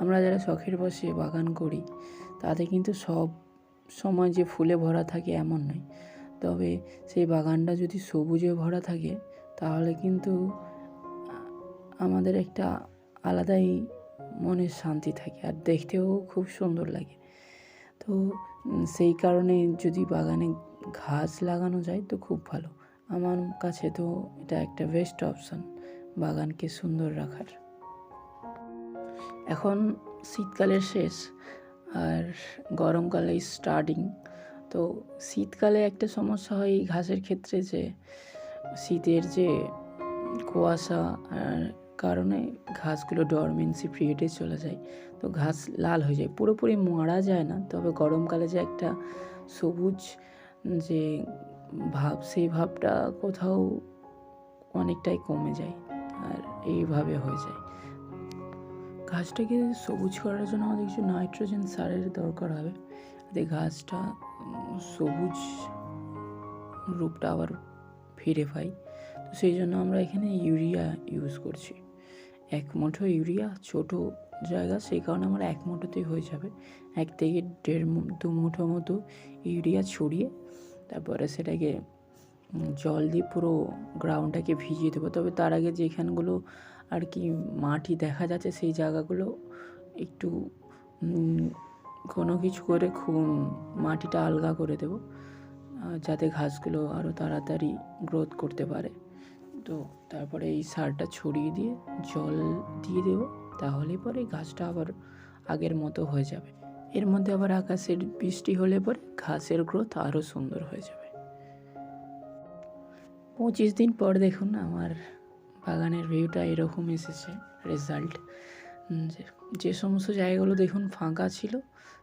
আমরা যারা শখের বসে বাগান করি, তাতে কিন্তু সব সময় যে ফুলে ভরা থাকে এমন নয়। তবে সেই বাগানটা যদি সবুজে ভরা থাকে, তাহলে কিন্তু আমাদের একটা আলাদাই মনের শান্তি থাকে আর দেখতেও খুব সুন্দর লাগে। তো সেই কারণে যদি বাগানে ঘাস লাগানো যায় তো খুব ভালো। আমার কাছে তো এটা একটা বেস্ট অপশান বাগানকে সুন্দর রাখার। এখন শীতকালের শেষ আর গরমকালে স্টার্টিং তো শীতকালে একটা সমস্যা হয় এই ঘাসের ক্ষেত্রে যে শীতের যে কুয়াশা আর কারণে ঘাসগুলো ডরমেন্সি পিরিয়ডে চলে যায়। তো ঘাস লাল হয়ে যায়, পুরোপুরি মারা যায় না। তবে গরমকালে যে একটা সবুজ যে ভাব, সেই ভাবটা কোথাও অনেকটাই কমে যায় আর এইভাবে হয়ে যায়। ঘাসটাকে সবুজ করার জন্য আমাদের কিছু নাইট্রোজেন সারের দরকার হবে। যাতে উম, সবুজ রূপটা আবার ফিরে পাই তো সেই জন্য আমরা এখানে ইউরিয়া ইউজ করছি। এক মুঠো ইউরিয়া ছোট জায়গা সেই কারণে আমার এক মুঠোতেই হয়ে যাবে। এক থেকে দেড় দু মুঠো মতো ইউরিয়া ছড়িয়ে তারপরে সেটাকে জল দিয়ে পুরো গ্রাউন্ডটাকে ভিজিয়ে দেবো। তবে তার আগে যেখানগুলো আর কি মাটি দেখা যাচ্ছে, সেই জায়গাগুলো একটু কোনো কিছু করে খুব মাটিটা আলগা করে দেবো যাতে ঘাসগুলো আরও তাড়াতাড়ি গ্রোথ করতে পারে। তো তারপরে এই সারটা ছড়িয়ে দিয়ে জল দিয়ে দেবো, তাহলে পরে গাছটা আবার আগের মতো হয়ে যাবে। এর মধ্যে আবার আকাশের বৃষ্টি হলে পরে ঘাসের গ্রোথ আরও সুন্দর হয়ে যাবে। পঁচিশ দিন পর দেখুন আমার বাগানের ভিউটা এরকম এসেছে রেজাল্ট যে সমস্ত জায়গাগুলো দেখুন ফাঁকা ছিল,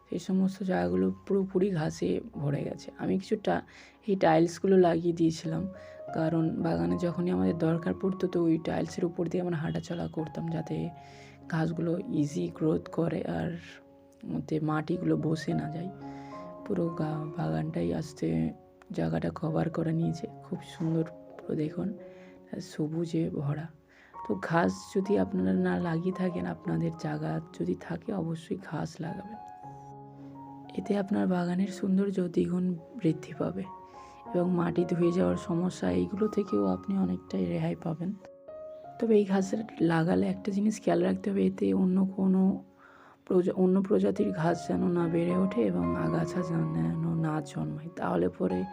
সেই সমস্ত জায়গাগুলো পুরোপুরি ঘাসে ভরে গেছে। আমি কিছু টা, এই টাইলসগুলো লাগিয়ে দিয়েছিলাম, কারণ বাগানে যখনই আমাদের দরকার পড়তো, তো ওই টাইলসের উপর দিয়ে আমরা হাঁটাচলা করতাম যাতে ঘাসগুলো ইজি গ্রোথ করে আর ওতে মাটিগুলো বসে না যায়। পুরো বাগানটাই আসতে জায়গাটা কভার করে নিয়েছে, খুব সুন্দর পুরো দেখুন, সবুজে ভরা। তো ঘাস যদি আপনারা না লাগিয়ে থাকেন, আপনাদের জায়গা যদি থাকে, অবশ্যই ঘাস লাগাবেন। এতে আপনার বাগানের সৌন্দর্য দ্বিগুণ বৃদ্ধি পাবে এবং মাটি ধুয়ে যাওয়ার সমস্যা এইগুলো থেকেও আপনি অনেকটাই রেহাই পাবেন। তবে এই ঘাসের লাগালে একটা জিনিস খেয়াল রাখতে হবে, এতে অন্য কোনো প্রজা, অন্য প্রজাতির ঘাস যেন না বেড়ে ওঠে এবং আগাছা যেন না জন্মায়, তাহলে পরে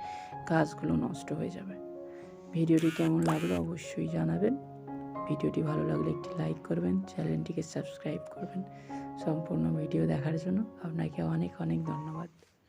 গাছগুলো নষ্ট হয়ে যাবে। ভিডিওটি কেমন লাগল অবশ্যই জানাবেন। ভিডিওটি ভালো লাগলে একটি লাইক করবেন, চ্যানেলটিকে সাবস্ক্রাইব করবেন। সম্পূর্ণ ভিডিও দেখার জন্য আপনাকে অনেক অনেক ধন্যবাদ।